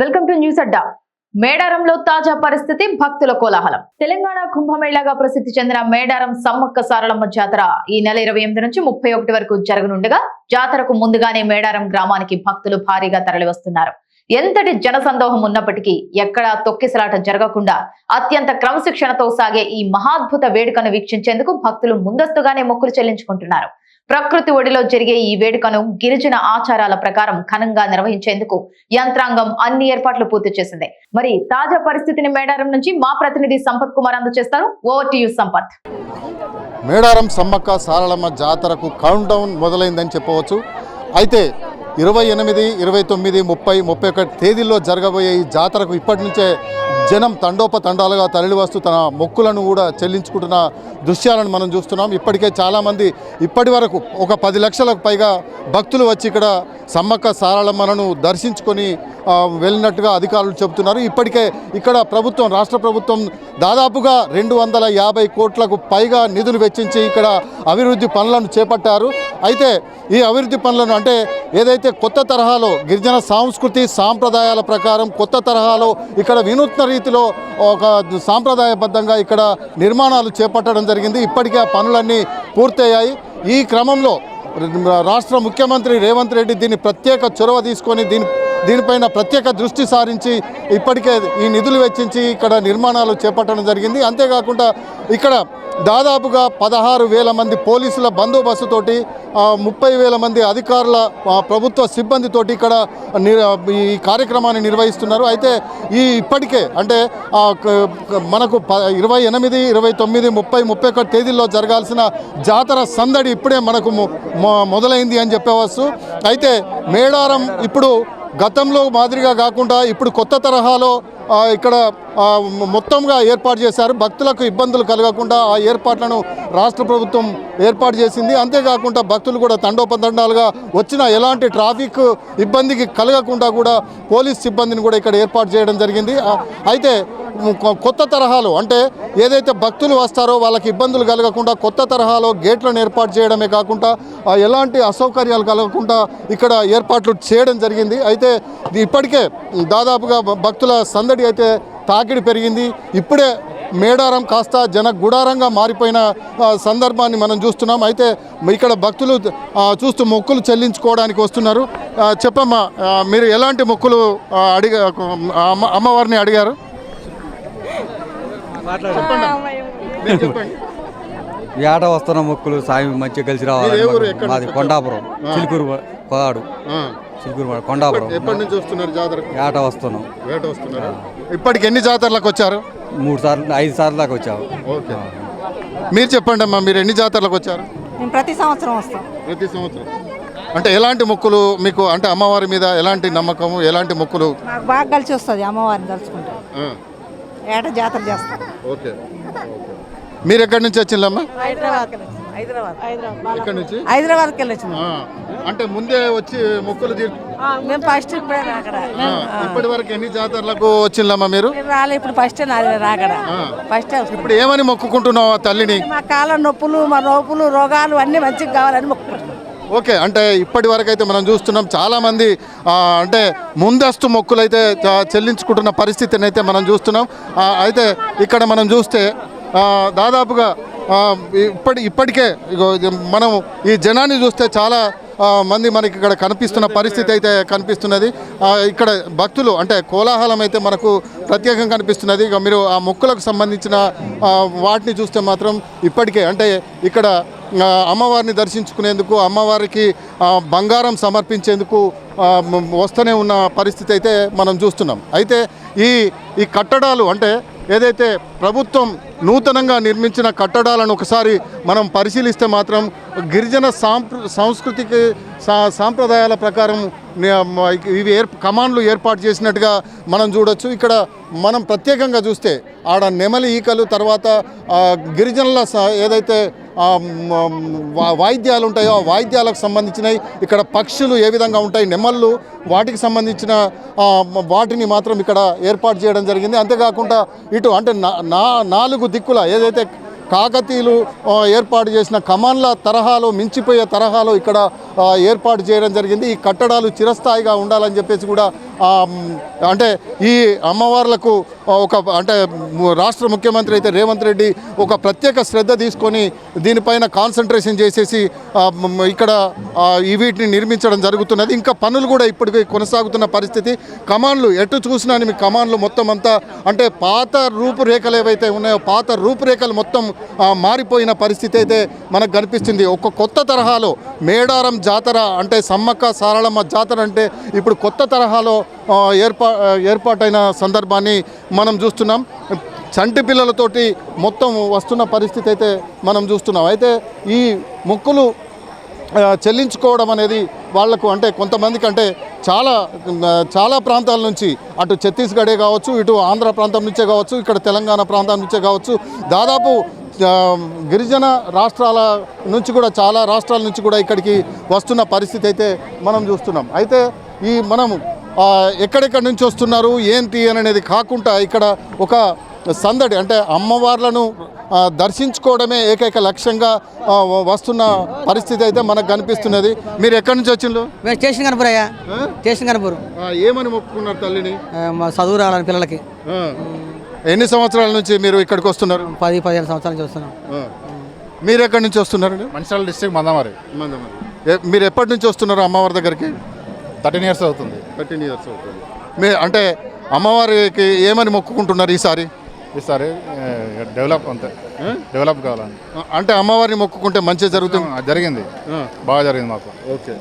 Welcome to news అడ్డా. మేడారంలో తాజా పరిస్థితి భక్తుల కోలాహలం. తెలంగాణ కుంభమేళాగా ప్రసిద్ధి చెందిన మేడారం సమ్మక్క సారలమ్మ జాతర ఈ నెల ఇరవై ఎనిమిది నుంచి ముప్పై ఒకటి వరకు జరగనుండగా జాతరకు ముందుగానే మేడారం గ్రామానికి భక్తులు భారీగా తరలివస్తున్నారు. ఎంతటి జనసందోహం ఉన్నప్పటికీ ఎక్కడా తొక్కిసలాట జరగకుండా అత్యంత క్రమశిక్షణతో సాగే ఈ మహాద్భుత వేడుకను వీక్షించేందుకు భక్తులు ముందస్తుగానే మొక్కులు చెల్లించుకుంటున్నారు. ప్రకృతి ఒడిలో జరిగే ఈ వేడుకను గిరిజన ఆచారాల ప్రకారం ఘనంగా నిర్వహించేందుకు యంత్రాంగం అన్ని ఏర్పాట్లు పూర్తి చేసింది. మరి తాజా పరిస్థితిని మేడారం నుంచి మా ప్రతినిధి సంపత్ కుమార్ అందజేస్తారు. Over to you Sampath. Medaram Sammakka Saralamma జాతరకు కౌంట్ డౌన్ మొదలైందని చెప్పవచ్చు. అయితే ఇరవై ఎనిమిది ఇరవై తొమ్మిది ముప్పై ముప్పై ఒకటి తేదీల్లో జరగబోయే ఈ జాతరకు ఇప్పటి నుంచే జనం తండోపతండాలుగా తరలివస్తూ తన మొక్కులను కూడా చెల్లించుకుంటున్న దృశ్యాలను మనం చూస్తున్నాం. ఇప్పటికే చాలామంది ఇప్పటి వరకు ఒక పది లక్షలకు పైగా భక్తులు వచ్చి ఇక్కడ సమ్మక్క సారలమ్మలను దర్శించుకొని వెళ్ళినట్టుగా అధికారులు చెబుతున్నారు. ఇప్పటికే ఇక్కడ ప్రభుత్వం రాష్ట్ర ప్రభుత్వం దాదాపుగా రెండు వందల యాభై కోట్లకు పైగా నిధులు వెచ్చించి ఇక్కడ అభివృద్ధి పనులను చేపట్టారు. అయితే ఈ అభివృద్ధి పనులను అంటే ఏదైతే కొత్త తరహాలో గిరిజన సాంస్కృతి సాంప్రదాయాల ప్రకారం కొత్త తరహాలో ఇక్కడ వినూత్న రీతిలో ఒక సాంప్రదాయబద్ధంగా ఇక్కడ నిర్మాణాలు చేపట్టడం జరిగింది. ఇప్పటికే ఆ పనులన్నీ పూర్తయ్యాయి. ఈ క్రమంలో రాష్ట్ర ముఖ్యమంత్రి రేవంత్ రెడ్డి దీన్ని ప్రత్యేక చొరవ తీసుకొని దీని దీనిపైన ప్రత్యేక దృష్టి సారించి ఇప్పటికే ఈ నిధులు వెచ్చించి ఇక్కడ నిర్మాణాలు చేపట్టడం జరిగింది. అంతేకాకుండా ఇక్కడ దాదాపుగా పదహారు వేల మంది పోలీసుల బందోబస్తుతోటి ముప్పై వేల మంది అధికారుల ప్రభుత్వ సిబ్బందితోటి ఇక్కడ ఈ కార్యక్రమాన్ని నిర్వహిస్తున్నారు. అయితే ఈ ఇప్పటికే అంటే మనకు ప ఇరవై ఎనిమిది ఇరవై తొమ్మిది ముప్పై ముప్పై ఒకటి తేదీల్లో జరగాల్సిన జాతర సందడి ఇప్పుడే మనకు మొదలైంది అని చెప్పవచ్చు. అయితే మేడారం ఇప్పుడు గతంలో మాదిరిగా కాకుండా ఇప్పుడు కొత్త తరహాలో ఇక్కడ మొత్తంగా ఏర్పాటు చేశారు. భక్తులకు ఇబ్బందులు కలగకుండా ఆ ఏర్పాట్లను రాష్ట్ర ప్రభుత్వం ఏర్పాటు చేసింది. అంతేకాకుండా భక్తులు కూడా తండోపతండాలుగా వచ్చిన ఎలాంటి ట్రాఫిక్ ఇబ్బందికి కలగకుండా కూడా పోలీస్ సిబ్బందిని కూడా ఇక్కడ ఏర్పాటు చేయడం జరిగింది. అయితే కొత్త తరహాలో అంటే ఏదైతే భక్తులు వస్తారో వాళ్ళకి ఇబ్బందులు కలగకుండా కొత్త తరహాలో గేట్లను ఏర్పాటు చేయడమే కాకుండా ఎలాంటి అసౌకర్యాలు కలగకుండా ఇక్కడ ఏర్పాట్లు చేయడం జరిగింది. అయితే ఇప్పటికే దాదాపుగా భక్తుల సందడి అయితే తాకిడి పెరిగింది. ఇప్పుడే మేడారం కాస్త జన గుడారంగా మారిపోయిన సందర్భాన్ని మనం చూస్తున్నాం. అయితే ఇక్కడ భక్తులు చూస్తూ మొక్కులు చెల్లించుకోవడానికి వస్తున్నారు. చెప్పమ్మా మీరు ఎలాంటి మొక్కులు అడిగ అడిగా అమ్మ అమ్మవారిని అడిగారు? ఏట వస్తున్న మొక్కులు సాయం మంచిగా కలిసి రావాలి మాది కొండాపురం. చిలుకూరు కోదాడు ఆ, చిలుకూరు కొండాపురం. ఎప్పటి నుంచి వస్తున్నారు జాతరకు? ఏట వస్తున్నాం. వేట వస్తున్నారు? ఇప్పటికి ఎన్ని జాతరలకు వచ్చారు? మూడు సార్లు ఐదు సార్లు దాకా వచ్చాము ఓకే. మీరు చెప్పండి అమ్మా మీరు ఎన్ని జాతరలకు వచ్చారు? మేము ప్రతి సంవత్సరం వస్తాం. ప్రతి సంవత్సరం. అంటే ఎలాంటి మొక్కులు మీకు అంటే అమ్మవారి మీద ఎలాంటి నమ్మకము ఎలాంటి మొక్కులు? మాకు బాగా కలిసి వస్తుంది అమ్మవారిని తలుచుకుంటే. ఏట జాతర చేస్తాం. ఓకే. మీరు ఎక్కడి నుంచి వచ్చిందమ్మా హైదరాబాద్. నుంచి? హైదరాబాద్కి వెళ్ళొచ్చు అంటే ముందే వచ్చి మొక్కులు మేము ఫస్ట్ ఇప్పటి వరకు ఎన్ని జాతరలకు వచ్చిందమ్మా మీరు? రాలే ఇప్పుడు ఫస్ట్ రాకడ. ఫస్ట్ ఇప్పుడు ఏమని మొక్కుకుంటున్నావు ఆ తల్లిని? మా కాళ్ళ నొప్పులు మా నొప్పులు రోగాలు అన్నీ మంచిగా కావాలని మొక్కుకుంటున్నాం. ఓకే అంటే ఇప్పటి వరకు అయితే మనం చూస్తున్నాం చాలామంది అంటే ముందస్తు మొక్కులు అయితే చెల్లించుకుంటున్న పరిస్థితిని అయితే మనం చూస్తున్నాం. అయితే ఇక్కడ మనం చూస్తే దాదాపుగా ఇప్పటి ఇప్పటికే మనం ఈ జనాన్ని చూస్తే చాలా మంది మనకి ఇక్కడ కనిపిస్తున్న పరిస్థితి అయితే కనిపిస్తున్నది. ఇక్కడ భక్తులు అంటే కోలాహలం అయితే మనకు ప్రత్యేకంగా కనిపిస్తున్నది. ఇక మీరు ఆ మొక్కులకు సంబంధించిన వాటిని చూస్తే మాత్రం ఇప్పటికే అంటే ఇక్కడ అమ్మవారిని దర్శించుకునేందుకు అమ్మవారికి బంగారం సమర్పించేందుకు వస్తూనే ఉన్న పరిస్థితి అయితే మనం చూస్తున్నాం. అయితే ఈ ఈ కట్టడాలు అంటే ఏదైతే ప్రభుత్వం నూతనంగా నిర్మించిన కట్టడాలను ఒకసారి మనం పరిశీలిస్తే మాత్రం గిరిజన సాంస్కృతిక సా సాంప్రదాయాల ప్రకారం ఇవి ఏర్ కమాండ్లు ఏర్పాటు చేసినట్టుగా మనం చూడొచ్చు. ఇక్కడ మనం ప్రత్యేకంగా చూస్తే ఆడ నెమలి ఈకలు తర్వాత గిరిజనుల ఏదైతే వాయిద్యాలు ఉంటాయో ఆ వాయిద్యాలకు సంబంధించినవి ఇక్కడ పక్షులు ఏ విధంగా ఉంటాయి నెమళ్ళు వాటికి సంబంధించిన వాటిని మాత్రం ఇక్కడ ఏర్పాటు చేయడం జరిగింది. అంతేకాకుండా ఇటు అంటే నా- నా నాలుగు దిక్కుల ఏదైతే కాకతీయులు ఏర్పాటు చేసిన కమాన్ల తరహాలో మించిపోయే తరహాలో ఇక్కడ ఏర్పాటు చేయడం జరిగింది. ఈ కట్టడాలు చిరస్థాయిగా ఉండాలని చెప్పేసి కూడా అంటే ఈ అమ్మవార్లకు ఒక అంటే రాష్ట్ర ముఖ్యమంత్రి అయితే రేవంత్ రెడ్డి ఒక ప్రత్యేక శ్రద్ధ తీసుకొని దీనిపైన కాన్సన్ట్రేషన్ చేసేసి ఇక్కడ ఈ వీటిని నిర్మించడం జరుగుతున్నది. ఇంకా పనులు కూడా ఇప్పటికీ కొనసాగుతున్న పరిస్థితి. కమాన్లు ఎటు చూసినా మీ కమాన్లు మొత్తం అంతా అంటే పాత రూపురేఖలు ఏవైతే ఉన్నాయో పాత రూపురేఖలు మొత్తం మారిపోయిన పరిస్థితి అయితే మనకు కనిపిస్తుంది. ఒక కొత్త తరహాలో మేడారం జాతర అంటే సమ్మక్క సారళమ్మ జాతర అంటే ఇప్పుడు కొత్త తరహాలో ఏర్పా ఏర్పాటైన సందర్భాన్ని మనం చూస్తున్నాం. చంటి పిల్లలతోటి మొత్తం వస్తున్న పరిస్థితి అయితే మనం చూస్తున్నాం. అయితే ఈ మొక్కులు చెల్లించుకోవడం అనేది వాళ్ళకు అంటే కొంతమందికి అంటే చాలా చాలా ప్రాంతాల నుంచి అటు ఛత్తీస్గఢే కావచ్చు ఇటు ఆంధ్ర ప్రాంతం నుంచే కావచ్చు ఇక్కడ తెలంగాణ ప్రాంతం నుంచే కావచ్చు దాదాపు గిరిజన రాష్ట్రాల నుంచి కూడా చాలా రాష్ట్రాల నుంచి కూడా ఇక్కడికి వస్తున్న పరిస్థితి అయితే మనం చూస్తున్నాం. అయితే ఈ మనము ఎక్కడెక్కడి నుంచి వస్తున్నారు ఏంటి అని అనేది కాకుండా ఇక్కడ ఒక సందడి అంటే అమ్మవార్లను దర్శించుకోవడమే ఏకైక లక్ష్యంగా వస్తున్న పరిస్థితి అయితే మనకు కనిపిస్తున్నది. మీరు ఎక్కడి నుంచి వచ్చిండ్రు? మేము స్టేషన్ కనుపూర్ అయ్యా. ఆ? స్టేషన్ కనుపూర్ ఆ, ఏమని మొక్కుకున్నారు తల్లిని? చదువు రావాలని పిల్లలకి. ఎన్ని సంవత్సరాల నుంచి మీరు ఇక్కడికి వస్తున్నారు? పది పదిహేను సంవత్సరాల నుంచి చూస్తున్నాం ఆ. మీరు ఎక్కడి నుంచి వస్తున్నారండి? మంచిర్యాల డిస్ట్రిక్ట్ మందమారి. ఏ- మీరు ఎప్పటి నుంచి వస్తున్నారు అమ్మవారి దగ్గరికి? థర్టీన్ ఇయర్స్ అవుతుంది. థర్టీన్ ఇయర్స్ అవుతుంది. మీ అంటే అమ్మవారికి ఏమని మొక్కుకుంటున్నారు ఈసారి? ఈసారి డెవలప్ అంతే. డెవలప్ కావాలని. అంటే అమ్మవారిని మొక్కుకుంటే మంచి జరుగుతుంది? జరిగింది. బాగా జరిగింది మాకు. ఓకే.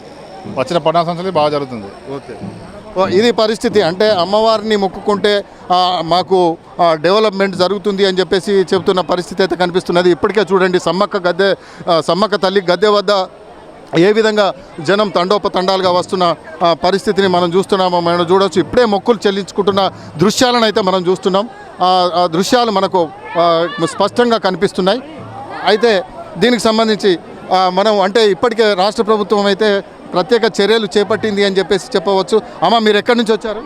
వచ్చిన పద్నాలుగు సంవత్సరాలు బాగా జరుగుతుంది. ఓకే. ఇది పరిస్థితి. అంటే అమ్మవారిని మొక్కుకుంటే మాకు డెవలప్మెంట్ జరుగుతుంది అని చెప్పేసి చెబుతున్న పరిస్థితి అయితే కనిపిస్తున్నది. ఇప్పటికే చూడండి సమ్మక్క గద్దె సమ్మక్క తల్లి గద్దె వద్ద ఏ విధంగా జనం తండోపతండాలుగా వస్తున్న పరిస్థితిని మనం చూస్తున్నామో మనం చూడవచ్చు ఇప్పుడే మొక్కులు చెల్లించుకుంటున్న దృశ్యాలను అయితే మనం చూస్తున్నాం. ఆ దృశ్యాలు మనకు స్పష్టంగా కనిపిస్తున్నాయి. అయితే దీనికి సంబంధించి మనం అంటే ఇప్పటికే రాష్ట్ర ప్రభుత్వం అయితే ప్రత్యేక చర్యలు చేపట్టింది అని చెప్పేసి చెప్పవచ్చు. అమ్మ మీరు ఎక్కడి నుంచి వచ్చారు?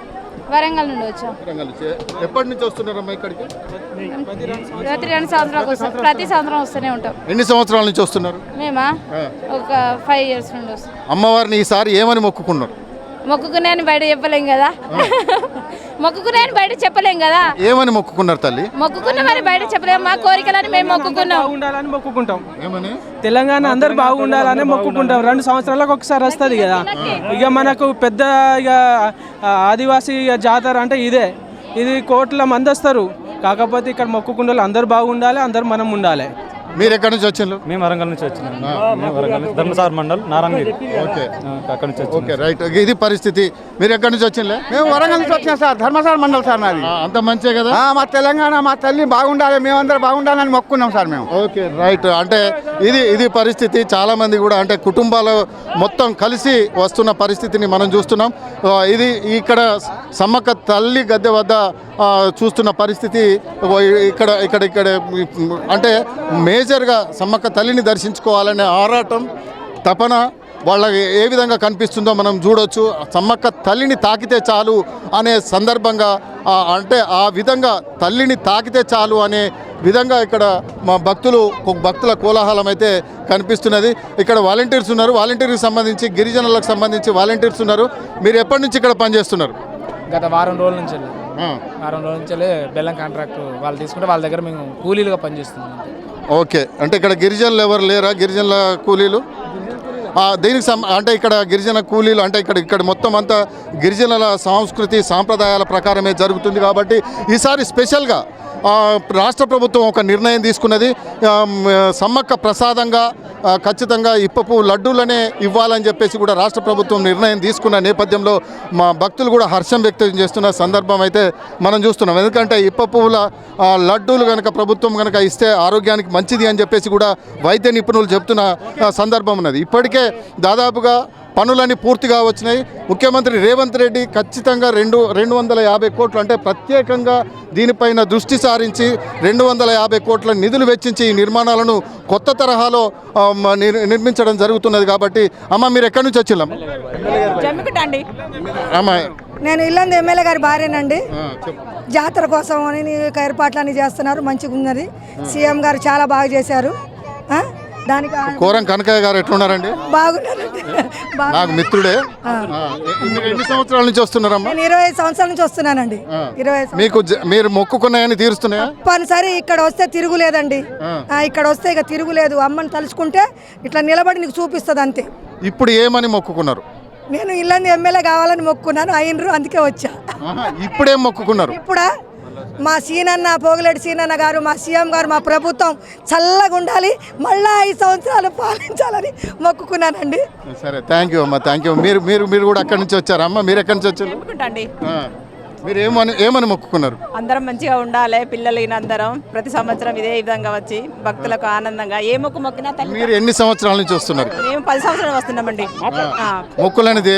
వరంగల్ నుండి వచ్చాం. వరంగల్ నుంచి. ఎప్పటి నుంచి వస్తున్నారమ్మా ఇక్కడికి? ప్రతి రెండు సంవత్సరాలకు వస్తాం ప్రతి సంవత్సరం వస్తూనే ఉంటాం. ఎన్ని సంవత్సరాల నుంచి వస్తున్నారు? మేమా? ఒక ఫైవ్ ఇయర్స్ నుండి వస్తాం. అమ్మవారిని ఈసారి ఏమని మొక్కుకున్నారు? మొక్కుకునే బయట చెప్పలేం కదా. మొక్కుకునే బయట చెప్పలేం కదా. ఏమని మొక్కుకున్నారు తల్లి? మొక్కుకున్న మరి బయట చెప్పలేం మా కోరికలని మేము మొక్కుకున్నాం. బాగుండాలని మొక్కుకుంటాం. ఏమని? తెలంగాణ అందరు బాగుండాలని మొక్కుకుంటాం. రెండు సంవత్సరాలకు ఒకసారి వస్తుంది కదా. ఇక మనకు పెద్ద ఇక ఆదివాసీ ఇక జాతర అంటే ఇదే. ఇది కోట్ల మంది వస్తారు. కాకపోతే ఇక్కడ మొక్కుకుండే వాళ్ళు అందరు బాగుండాలి అందరు మనం ఉండాలి. మీరు ఎక్కడి నుంచి వచ్చిండ్రు? మేము వరంగల్ నుంచి వచ్చినాం. మేము వరంగల్ నుంచి ధర్మసార్ మండల్ నారాయణగిరి. ఓకే. అక్కడ నుంచి ఓకే రైట్. ఇది పరిస్థితి. మీరు ఎక్కడి నుంచి వచ్చిండ్లే మేము వరంగల్ నుంచి వచ్చినాం సార్. ధర్మసార మండల్ సార్ నాది అంత మంచే కదా? ఆ, మా తెలంగాణ మా తల్లి బాగుండాలి మేమందరం బాగుండాలని మొక్కున్నాం సార్ మేము. Okay right. అంటే ఇది ఇది పరిస్థితి. చాలా మంది కూడా అంటే కుటుంబాలు మొత్తం కలిసి వస్తున్న పరిస్థితిని మనం చూస్తున్నాం. ఇది ఇక్కడ సమ్మక్క తల్లి గద్దె వద్ద చూస్తున్న పరిస్థితి. ఇక్కడ ఇక్కడ ఇక్కడ అంటే మేజర్గా సమ్మక్క తల్లిని దర్శించుకోవాలనే ఆరాటం తపన వాళ్ళకి ఏ విధంగా కనిపిస్తుందో మనం చూడొచ్చు. సమ్మక్క తల్లిని తాకితే చాలు అనే సందర్భంగా అంటే ఆ విధంగా తల్లిని తాకితే చాలు అనే విధంగా ఇక్కడ మా భక్తులు భక్తుల కోలాహలం అయితే కనిపిస్తున్నది. ఇక్కడ వాలంటీర్స్ ఉన్నారు. వాలంటీర్కి సంబంధించి గిరిజనులకు సంబంధించి వాలంటీర్స్ ఉన్నారు. మీరు ఎప్పటి నుంచి ఇక్కడ పనిచేస్తున్నారు? గత వారం రోజుల నుంచి వెళ్ళి. వారం రోజుల నుంచి వెళ్ళి బెల్లం కాంట్రాక్ట్ వాళ్ళు తీసుకుంటే వాళ్ళ దగ్గర మేము కూలీలుగా పనిచేస్తున్నాం. ఓకే. అంటే ఇక్కడ గిరిజనులు ఎవరు లేరా? గిరిజనుల కూలీలు? దీనికి సం అంటే ఇక్కడ గిరిజన కూలీలు అంటే ఇక్కడ ఇక్కడ మొత్తం అంతా గిరిజనుల సంస్కృతి సాంప్రదాయాల ప్రకారమే జరుగుతుంది కాబట్టి ఈసారి స్పెషల్గా రాష్ట్ర ప్రభుత్వం ఒక నిర్ణయం తీసుకున్నది. సమ్మక్క ప్రసాదంగా ఖచ్చితంగా ఇప్పపు లడ్డూలనే ఇవ్వాలని చెప్పేసి కూడా రాష్ట్ర ప్రభుత్వం నిర్ణయం తీసుకున్న నేపథ్యంలో మా భక్తులు కూడా హర్షం వ్యక్తం చేస్తున్న సందర్భం అయితే మనం చూస్తున్నాం. ఎందుకంటే ఇప్పపువ్వుల లడ్డూలు కనుక ప్రభుత్వం కనుక ఇస్తే ఆరోగ్యానికి మంచిది అని చెప్పేసి కూడా వైద్య నిపుణులు చెప్తున్న సందర్భం ఉన్నది. ఇప్పటికే దాదాపుగా పనులన్నీ పూర్తిగా వచ్చినాయి. ముఖ్యమంత్రి రేవంత్ రెడ్డి ఖచ్చితంగా రెండు రెండు వందల యాభై కోట్లు అంటే ప్రత్యేకంగా దీనిపైన దృష్టి సారించి రెండు వందల యాభై కోట్ల నిధులు వెచ్చించి ఈ నిర్మాణాలను కొత్త తరహాలో నిర్మించడం జరుగుతున్నది కాబట్టి అమ్మ మీరు ఎక్కడి నుంచి జమ్మికుంటండి. అమ్మ. నేను ఇల్లంది ఎమ్మెల్యే గారి భార్యనండి. జాతర కోసం అని ఏర్పాట్లు అన్ని చేస్తున్నారు మంచిగా ఉన్నది సీఎం గారు చాలా బాగా చేశారు. ఆ? దానికి కోరం కనకయ్య గారు ఎట్లున్నారండి? బాగున్నారండి. నాకు మిత్రుడే. ఎన్ని సంవత్సరాల నుంచి వస్తున్నారమ్మా? నేను ఇరవై సంవత్సరాల నుంచి వస్తున్నానండి. ఇరవై మీకు మీరు మొక్కుకున్నాయని తీరుస్తున్నాయా? తప్పనిసరి ఇక్కడ వస్తే తిరుగులేదండి. ఇక్కడ వస్తే ఇక తిరుగులేదు. అమ్మని తలుచుకుంటే ఇట్లా నిలబడి నీకు చూపిస్తుంది అంతే. ఇప్పుడు ఏమని మొక్కుకున్నారు? నేను ఇల్లంది ఎమ్మెల్యే కావాలని మొక్కున్నాను అయినరు అందుకే వచ్చా. ఇప్పుడేం మొక్కుకున్నారు? ఇప్పుడా? మా సీనన్న పోగులేటి సీనన్న గారు మా సీఎం గారు మా ప్రభుత్వం చల్లగా ఉండాలి. మళ్ళా ఐదు సంవత్సరాలు పాలించాలని మొక్కుకున్నానండి. సరే థ్యాంక్ యూ అమ్మా థ్యాంక్ యూ మీరు మీరు మీరు కూడా అక్కడి నుంచి వచ్చారా అమ్మా? మీరు ఎక్కడి నుంచి వచ్చారు? మీరు ఏమని ఏమని మొక్కుకున్నారు? అందరం మంచిగా ఉండాలి పిల్లలు అందరం. ప్రతి సంవత్సరం ఇదే విధంగా వచ్చి భక్తులకు ఆనందంగా. ఏ మొక్కు మొక్కినా తల్లి మీరు ఎన్ని సంవత్సరాల నుంచి వస్తున్నారు? మేము పది సంవత్సరాలు వస్తున్నామండి. మొక్కులనేది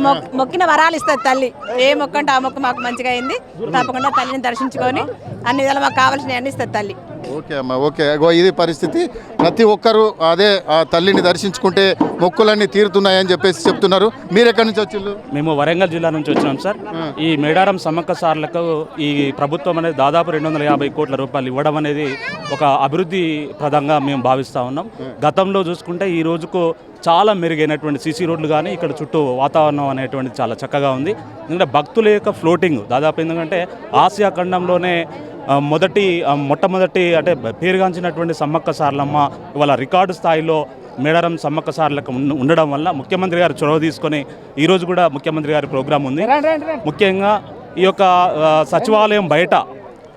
మొక్- మొక్కిన వరాలు ఇస్తుంది తల్లి. ఏ మొక్క అంటే ఆ మొక్క మాకు మంచిగా అయింది. తప్పకుండా తల్లిని దర్శించుకొని అన్ని విధాలు మాకు కావాల్సినవి అన్ని ఇస్తుంది తల్లి. ఓకే అమ్మా ఓకే. అగో ఇది పరిస్థితి. ప్రతి ఒక్కరూ అదే ఆ తల్లిని దర్శించుకుంటే మొక్కులన్నీ తీరుతున్నాయని చెప్పేసి చెప్తున్నారు. మీరు ఎక్కడి నుంచి వచ్చిళ్ళు? మేము వరంగల్ జిల్లా నుంచి వచ్చినాం సార్. ఈ మేడారం సమ్మక్క సార్లకు ఈ ప్రభుత్వం అనేది దాదాపు రెండు వందల యాభై కోట్ల రూపాయలు ఇవ్వడం అనేది ఒక అభివృద్ధి ప్రదంగా మేము భావిస్తూ ఉన్నాం. గతంలో చూసుకుంటే ఈ రోజుకు చాలా మెరుగైనటువంటి సీసీ రోడ్లు కానీ ఇక్కడ చుట్టూ వాతావరణం అనేటువంటిది చాలా చక్కగా ఉంది. ఎందుకంటే భక్తుల యొక్క ఫ్లోటింగ్ దాదాపు ఎందుకంటే ఆసియా ఖండంలోనే మొదటి మొట్టమొదటి అంటే పేరుగాంచినటువంటి సమ్మక్క సార్లమ్మ ఇవాళ రికార్డు స్థాయిలో మేడారం సమ్మక్క సార్లకు ఉండ- ఉండడం వల్ల ముఖ్యమంత్రి గారు చొరవ తీసుకొని ఈరోజు కూడా ముఖ్యమంత్రి గారి ప్రోగ్రాం ఉంది. ముఖ్యంగా ఈ యొక్క సచివాలయం బయట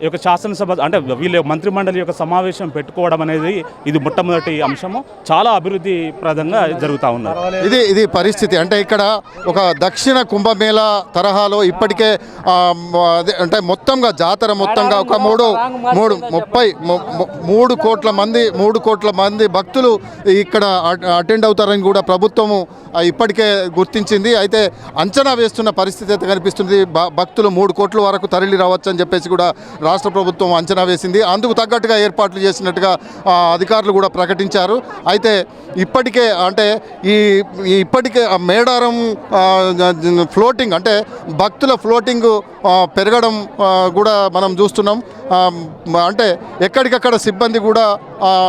ఈ యొక్క శాసనసభ అంటే వీళ్ళ మంత్రిమండలి యొక్క సమావేశం పెట్టుకోవడం అనేది ఇది మొట్టమొదటి అంశము. చాలా అభివృద్ధి ప్రదంగా జరుగుతూ ఉన్నారు ఇది ఇది పరిస్థితి. అంటే ఇక్కడ ఒక దక్షిణ కుంభమేళ తరహాలో ఇప్పటికే అదే అంటే మొత్తంగా జాతర మొత్తంగా ఒక మూడు మూడు ముప్పై మూడు కోట్ల మంది మూడు కోట్ల మంది భక్తులు ఇక్కడ అటెండ్ అవుతారని కూడా ప్రభుత్వము ఇప్పటికే గుర్తించింది. అయితే అంచనా వేస్తున్న పరిస్థితి అయితే కనిపిస్తుంది. భక్తులు మూడు కోట్ల వరకు తరలి రావచ్చు అని చెప్పేసి కూడా రాష్ట్ర ప్రభుత్వం అంచనా వేసింది. అందుకు తగ్గట్టుగా ఏర్పాట్లు చేసినట్టుగా అధికారులు కూడా ప్రకటించారు. అయితే ఇప్పటికే అంటే ఈ ఇప్పటికే మేడారం ఫ్లోటింగ్ అంటే భక్తుల ఫ్లోటింగ్ పెరగడం కూడా మనం చూస్తున్నాం. అంటే ఎక్కడికక్కడ సిబ్బంది కూడా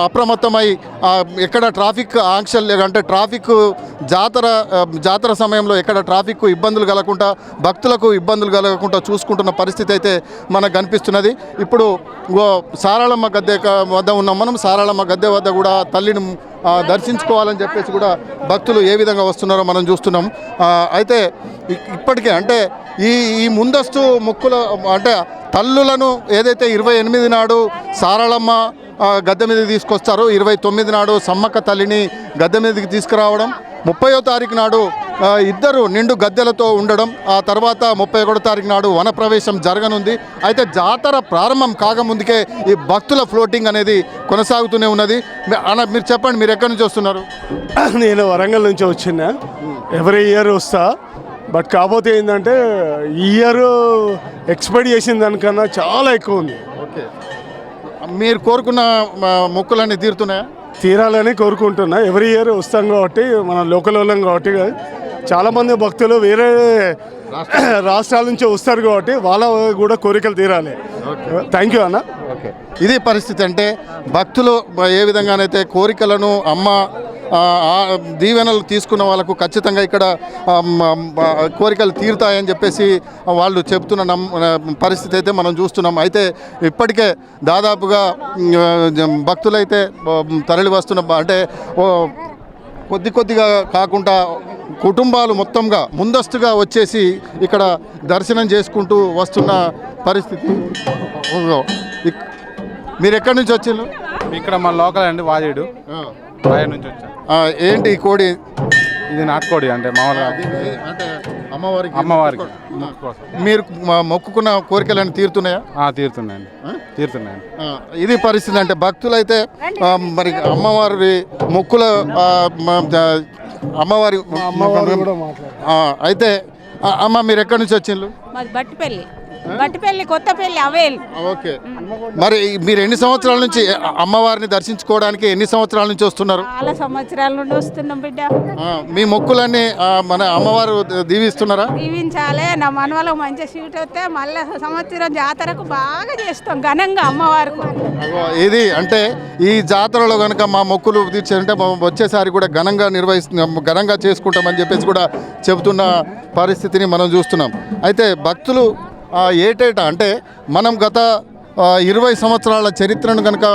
అప్రమత్తమై ఎక్కడ ట్రాఫిక్ ఆంక్షలు అంటే ట్రాఫిక్ జాతర జాతర సమయంలో ఎక్కడ ట్రాఫిక్ ఇబ్బందులు కలగకుండా భక్తులకు ఇబ్బందులు కలగకుండా చూసుకుంటున్న పరిస్థితి అయితే మనకు కనిపిస్తున్నది. ఇప్పుడు సారాళమ్మ గద్దె వద్ద ఉన్నాం మనం. సారాళమ్మ గద్దె వద్ద కూడా తల్లిని దర్శించుకోవాలని చెప్పేసి కూడా భక్తులు ఏ విధంగా వస్తున్నారో మనం చూస్తున్నాం. అయితే ఇప్పటికే అంటే ఈ ఈ ముందస్తు మొక్కుల అంటే తల్లులను ఏదైతే ఇరవై ఎనిమిది నాడు సారళమ్మ గద్దె మీదకి తీసుకొస్తారో ఇరవై తొమ్మిది నాడు సమ్మక్క తల్లిని గద్దె మీదకి తీసుకురావడం ముప్పయో తారీఖు నాడు ఇద్దరు నిండు గద్దెలతో ఉండడం ఆ తర్వాత ముప్పై ఒకటో తారీఖు నాడు వనప్రవేశం జరగనుంది. అయితే జాతర ప్రారంభం కాకముందుకే ఈ భక్తుల ఫ్లోటింగ్ అనేది కొనసాగుతూనే ఉన్నది. అన్న మీరు చెప్పండి మీరు ఎక్కడి నుంచి వస్తున్నారు? నేను వరంగల్ నుంచి వచ్చిన. ఎవ్రీ ఇయర్ వస్తా. బట్ కాకపోతే ఏంటంటే ఈ ఇయర్ ఎక్స్పెక్ట్ చేసిన దానికన్నా చాలా ఎక్కువ ఉంది. ఓకే. మీరు కోరుకున్న మొక్కులన్నీ తీరుతున్నాయా? తీరాలని కోరుకుంటున్నా. ఎవ్రీ ఇయర్ వస్తాం కాబట్టి మన లోకల్ వాళ్ళం కాబట్టి చాలామంది భక్తులు వేరే రాష్ట్రాల నుంచి వస్తారు కాబట్టి వాళ్ళ కూడా కోరికలు తీరాలి. థ్యాంక్ యూ అన్న. ఓకే. ఇది పరిస్థితి అంటే భక్తులు ఏ విధంగానైతే కోరికలను అమ్మ దీవెనలు తీసుకున్న వాళ్ళకు ఖచ్చితంగా ఇక్కడ మ- మ- కోరికలు తీరుతాయని చెప్పేసి వాళ్ళు చెప్తున్న నమ్ పరిస్థితి అయితే మనం చూస్తున్నాం. అయితే ఇప్పటికే దాదాపుగా భక్తులైతే తరలి వస్తున్న అంటే కొద్ది కొద్దిగా కాకుండా కుటుంబాలు మొత్తంగా ముందస్తుగా వచ్చేసి ఇక్కడ దర్శనం చేసుకుంటూ వస్తున్న పరిస్థితి. మీరు ఎక్కడి నుంచి వచ్చిండ్రు? ఇక్కడ మన లోకల్ అండి వాజేడు. వాజేడు నుంచి వచ్చాను ఏంటి ఈ కోడి? ఇది నాటుకోడి అంటే మామూలుగా అంటే అమ్మవారికి అమ్మవారికి మీరు మ- మొక్కుకున్న కోరికలను తీరుతున్నాయా? ఆ, తీరుతున్నాయండి. తీరుతున్నాయండి. ఆ, ఇది పరిస్థితి అంటే భక్తులైతే మరి అమ్మవారి మొక్కుల అమ్మవారి అయితే అమ్మ మీరు ఎక్కడి నుంచి వచ్చిండ్రు? బట్టిపల్లి. బట్టిపల్లి కొత్తపల్లి అవేల్. ఓకే. మరి మీరు ఎన్ని సంవత్సరాల నుంచి అమ్మవారిని దర్శించుకోవడానికి ఎన్ని సంవత్సరాల నుంచి వస్తున్నారు? చాలా సంవత్సరాల నుండి వస్తున్నాం బిడ్డ. మీ మొక్కులన్నీ మన అమ్మవారు దీవిస్తున్నారా? దీవించాలి. నా మనవలకు మంచి సీట్ వస్తే మళ్ళీ సంవత్సరం జాతరకు బాగా చేస్తాం ఘనంగా అమ్మవారికి. ఇది అంటే ఈ జాతరలో కనుక మా మొక్కులు తీర్చారంటే వచ్చేసారి కూడా ఘనంగా నిర్వహిస్తున్నాం ఘనంగా చేసుకుంటామని చెప్పేసి కూడా చెబుతున్న పరిస్థితిని మనం చూస్తున్నాం. అయితే భక్తులు ఏటేటా అంటే మనం గత ఇరవై సంవత్సరాల చరిత్రను కనుక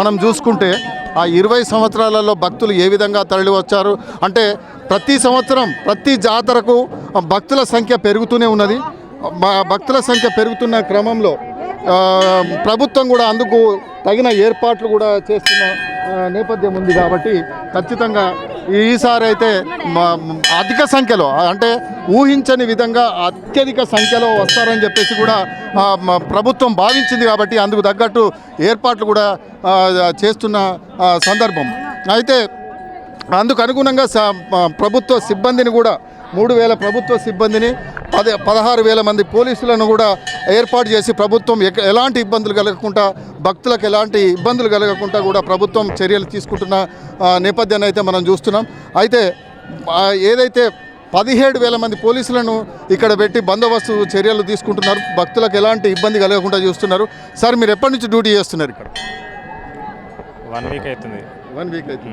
మనం చూసుకుంటే ఆ ఇరవై సంవత్సరాలలో భక్తులు ఏ విధంగా తరలి వచ్చారు? అంటే ప్రతి సంవత్సరం ప్రతి జాతరకు భక్తుల సంఖ్య పెరుగుతూనే ఉన్నది. భక్తుల సంఖ్య పెరుగుతున్న క్రమంలో ప్రభుత్వం కూడా అందుకు తగిన ఏర్పాట్లు కూడా చేస్తున్న నేపథ్యం ఉంది కాబట్టి ఖచ్చితంగా ఈసారి అయితే అధిక సంఖ్యలో అంటే ఊహించని విధంగా అత్యధిక సంఖ్యలో వస్తారని చెప్పేసి కూడా ప్రభుత్వం భావించింది కాబట్టి అందుకు తగ్గట్టు ఏర్పాట్లు కూడా చేస్తున్న సందర్భం. అయితే అందుకు అనుగుణంగా స- ప్రభుత్వ సిబ్బందిని కూడా మూడు వేల ప్రభుత్వ సిబ్బందిని పది పదహారు వేల మంది పోలీసులను కూడా ఏర్పాటు చేసి ప్రభుత్వం ఎలాంటి ఇబ్బందులు కలగకుండా భక్తులకు ఎలాంటి ఇబ్బందులు కలగకుండా కూడా ప్రభుత్వం చర్యలు తీసుకుంటున్న నేపథ్యాన్ని అయితే మనం చూస్తున్నాం. అయితే ఏదైతే పదిహేడు వేల మంది పోలీసులను ఇక్కడ పెట్టి బందోబస్తు చర్యలు తీసుకుంటున్నారు భక్తులకు ఎలాంటి ఇబ్బంది కలగకుండా చూస్తున్నారు. సార్ మీరు ఎప్పటి నుంచి డ్యూటీ చేస్తున్నారు ఇక్కడ? వన్ వీక్ అవుతుంది. వన్ వీక్ అయితే.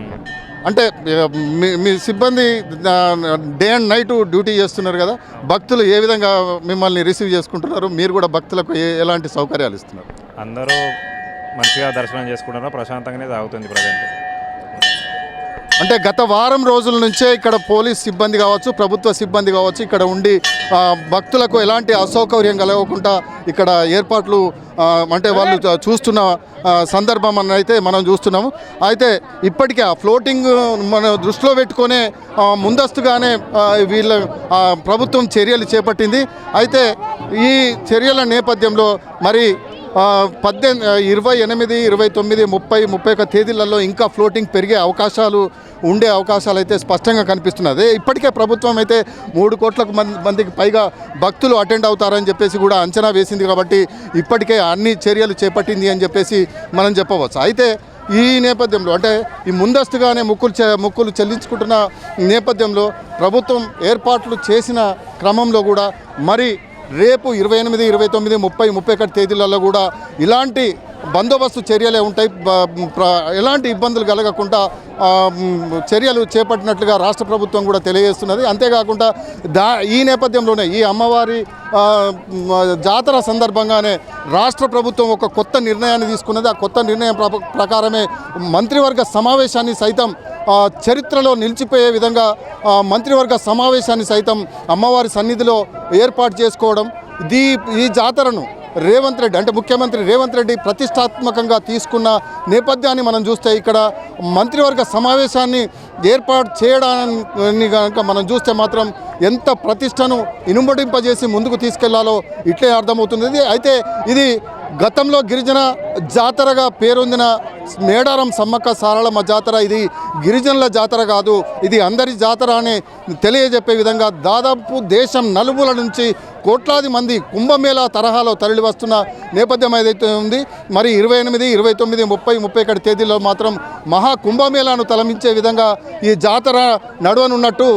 అంటే మీ మీ సిబ్బంది డే అండ్ నైట్ డ్యూటీ చేస్తున్నారు కదా భక్తులు ఏ విధంగా మిమ్మల్ని రిసీవ్ చేసుకుంటున్నారు? మీరు కూడా భక్తులకు ఎలాంటి సౌకర్యాలు ఇస్తున్నారు? అందరూ మంచిగా దర్శనం చేసుకుంటారు ప్రశాంతంగానే సాగుతుంది ప్రజెంట్. అంటే గత వారం రోజుల నుంచే ఇక్కడ పోలీస్ సిబ్బంది కావచ్చు ప్రభుత్వ సిబ్బంది కావచ్చు ఇక్కడ ఉండి భక్తులకు ఎలాంటి అసౌకర్యం కలగకుండా ఇక్కడ ఏర్పాట్లు అంటే వాళ్ళు చూస్తున్న సందర్భం అని అయితే మనం చూస్తున్నాము. అయితే ఇప్పటికే ఆ ఫ్లోటింగ్ మన దృష్టిలో పెట్టుకొనే ముందస్తుగానే వీళ్ళ ప్రభుత్వం చర్యలు చేపట్టింది. అయితే ఈ చర్యల నేపథ్యంలో మరి పద్దెనిమిది ఇరవై ఎనిమిది ఇరవై తొమ్మిది ముప్పై ముప్పై ఒక తేదీలలో ఇంకా ఫ్లోటింగ్ పెరిగే అవకాశాలు ఉండే అవకాశాలు అయితే స్పష్టంగా కనిపిస్తున్నది ఇప్పటికే ప్రభుత్వం అయితే మూడు కోట్లకు మంది మందికి పైగా భక్తులు అటెండ్ అవుతారని చెప్పేసి కూడా అంచనా వేసింది కాబట్టి ఇప్పటికే అన్ని చర్యలు చేపట్టింది అని చెప్పేసి మనం చెప్పవచ్చు. అయితే ఈ నేపథ్యంలో అంటే ఈ ముందస్తుగానే ముక్కులు చె ముక్కులు చెల్లించుకుంటున్న నేపథ్యంలో ప్రభుత్వం ఏర్పాట్లు చేసిన క్రమంలో కూడా మరి రేపు ఇరవై ఎనిమిది ఇరవై తొమ్మిది ముప్పై ముప్పై ఒకటి తేదీలలో కూడా ఇలాంటి బందోబస్తు చర్యలే ఉంటాయి. ఎలాంటి ఇబ్బందులు కలగకుండా చర్యలు చేపట్టినట్లుగా రాష్ట్ర ప్రభుత్వం కూడా తెలియజేస్తున్నది. అంతేకాకుండా దా ఈ నేపథ్యంలోనే ఈ అమ్మవారి జాతర సందర్భంగానే రాష్ట్ర ప్రభుత్వం ఒక కొత్త నిర్ణయాన్ని తీసుకున్నది. ఆ కొత్త నిర్ణయం ప్ర- ప్రకారమే మంత్రివర్గ సమావేశాన్ని సైతం చరిత్రలో నిలిచిపోయే విధంగా మంత్రివర్గ సమావేశాన్ని సైతం అమ్మవారి సన్నిధిలో ఏర్పాటు చేసుకోవడం. దీ ఈ జాతరను రేవంత్ రెడ్డి అంటే ముఖ్యమంత్రి రేవంత్ రెడ్డి ప్రతిష్టాత్మకంగా తీసుకున్న నేపథ్యాన్ని మనం చూస్తే ఇక్కడ మంత్రివర్గ సమావేశాన్ని ఏర్పాటు చేయడాన్ని కనుక మనం చూస్తే మాత్రం ఎంత ప్రతిష్టను ఇనుమడింపజేసి ముందుకు తీసుకెళ్ళాలో ఇట్లే అర్థమవుతుంది. అయితే ఇది గతంలో గిరిజన జాతరగా పేరొందిన మేడారం సమ్మక్క సారళమ్మ జాతర. ఇది గిరిజనుల జాతర కాదు ఇది అందరి జాతర అని తెలియజెప్పే విధంగా దాదాపు దేశం నలుమూల నుంచి కోట్లాది మంది కుంభమేళా తరహాలో తరలి వస్తున్న నేపథ్యం ఏదైతే ఉంది మరి ఇరవై ఎనిమిది ఇరవై తొమ్మిది ముప్పై ముప్పై ఒకటి తేదీలో మాత్రం మహా కుంభమేళాను తలమించే విధంగా ఈ జాతర నడవనున్నట్టు